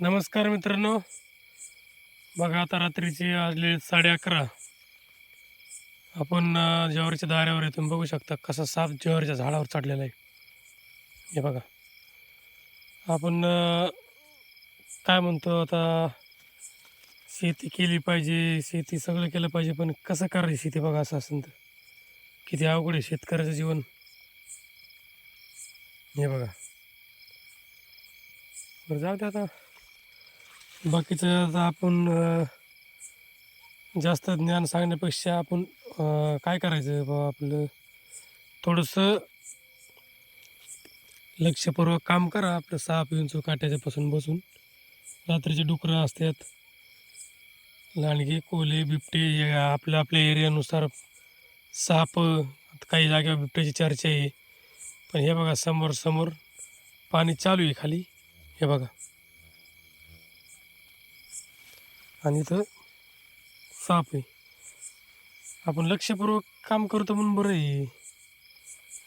नमस्कार मित्रांनो. बघा आता रात्रीचे आजले साडे अकरा. आपण जवारीच्या ज्वारीच्या दाऱ्यावर येथून बघू शकता कसा साप ज्वारीच्या झाडावर चढलेला आहे. हे बघा. आपण काय म्हणतो आता? शेती केली पाहिजे. शेती सगळं केलं पाहिजे पण कसं करायची शेती बघा असं असेल तर. किती अवघड आहे शेतकऱ्याचं जीवन. हे बघा. बरं जाऊ दे आता. बाकीचं आता आपण जास्त ज्ञान सांगण्यापेक्षा आपण काय करायचं बाबा आपलं? थोडंसं लक्षपूर्वक काम करा आपलं साप विंचू काट्याच्यापासून बसून. रात्रीचे डुकरं असतात. लांडगे कोले बिबटे आपल्या आपल्या एरियानुसार साप काही जागेवर बिबट्याची चर्चा आहे. पण हे बघा समोर समोर पाणी चालू आहे खाली. हे बघा. आणि इथं साप आहे. आपण लक्षपूर्वक काम करतो म्हणून बरं आहे.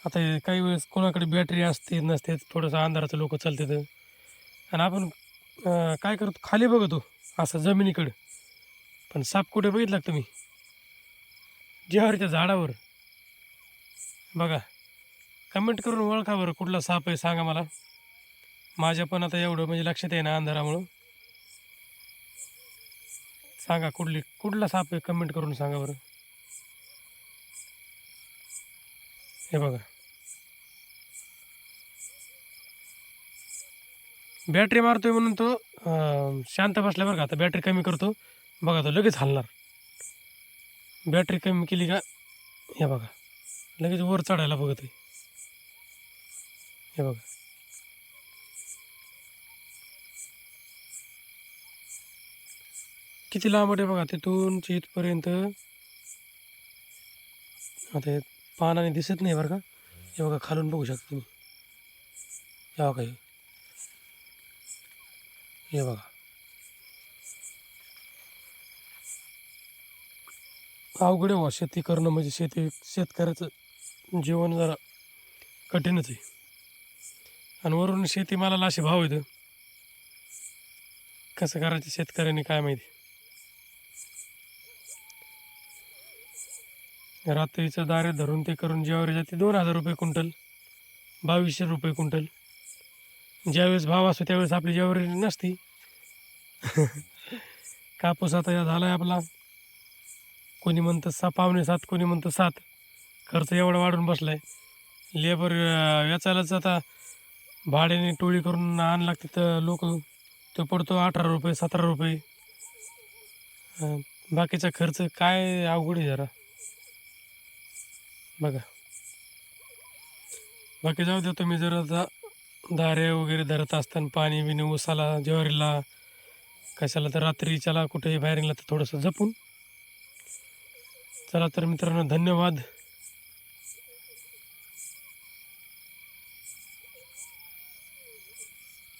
आता काही वेळेस कोणाकडे बॅटरी असते नसते थोडंसं अंधाराचं लोक चालतात. आणि आपण काय करतो? खाली बघतो असं जमिनीकडं. पण साप कुठे बघितला तुम्ही? जेवारीच्या झाडावर. बघा कमेंट करून ओळखा बरं कुठला साप आहे सांगा मला. माझ्या पण आता एवढं म्हणजे लक्षात येईना ना अंधारामुळं. सांगा कुठली कुठला साप आहे? कमेंट करून सांगा बरं. हे बघा. बॅटरी मारतोय म्हणून तो शांत बसला बरं का. आता बॅटरी कमी करतो. बघा तो लगेच हलणार. बॅटरी कमी केली का? हे बघा. लगेच वर चढायला बघत आहे हे बघा. किती लांब आहे बघा तिथून ते इथपर्यंत. आता पानाने दिसत नाही बरं का? हे बघा खालून बघू शकते तुम्ही. हे बघा हे. बघा. अवघड आहे शेती करणं म्हणजे शेती शेतकऱ्याचं जीवन जरा कठीणच आहे. आणि वरून शेतीमालाला असे भाव येतं कसं करायचं शेतकऱ्यांनी काय माहिती? रात्रीचं दारे धरून ते करून ज्वारी जाते दोन हजार रुपये क्विंटल बावीसशे रुपये क्विंटल. ज्यावेळेस भाव असतो त्यावेळेस आपली ज्वारी नसती. कापूस आता या झाला आहे आपला. कोणी म्हणतं सा पावणे सात कोणी म्हणतं सात. खर्च एवढा वाढून बसला आहे लेबर याचायलाच आता भाड्याने टोळी करून आण लागते तर लोक तो पडतो अठरा रुपये सतरा रुपये. बाकीचा खर्च काय अवघड आहे जरा. बघा. बाकी जाऊ द्या तुम्ही जर आता दारे वगैरे धरत असताना पाणी बिणी उसाला ज्वारीला कशाला तर रात्रीच्याला कुठेही बाहेर गेला तर थोडंसं जपून. चला तर मित्रांनो धन्यवाद.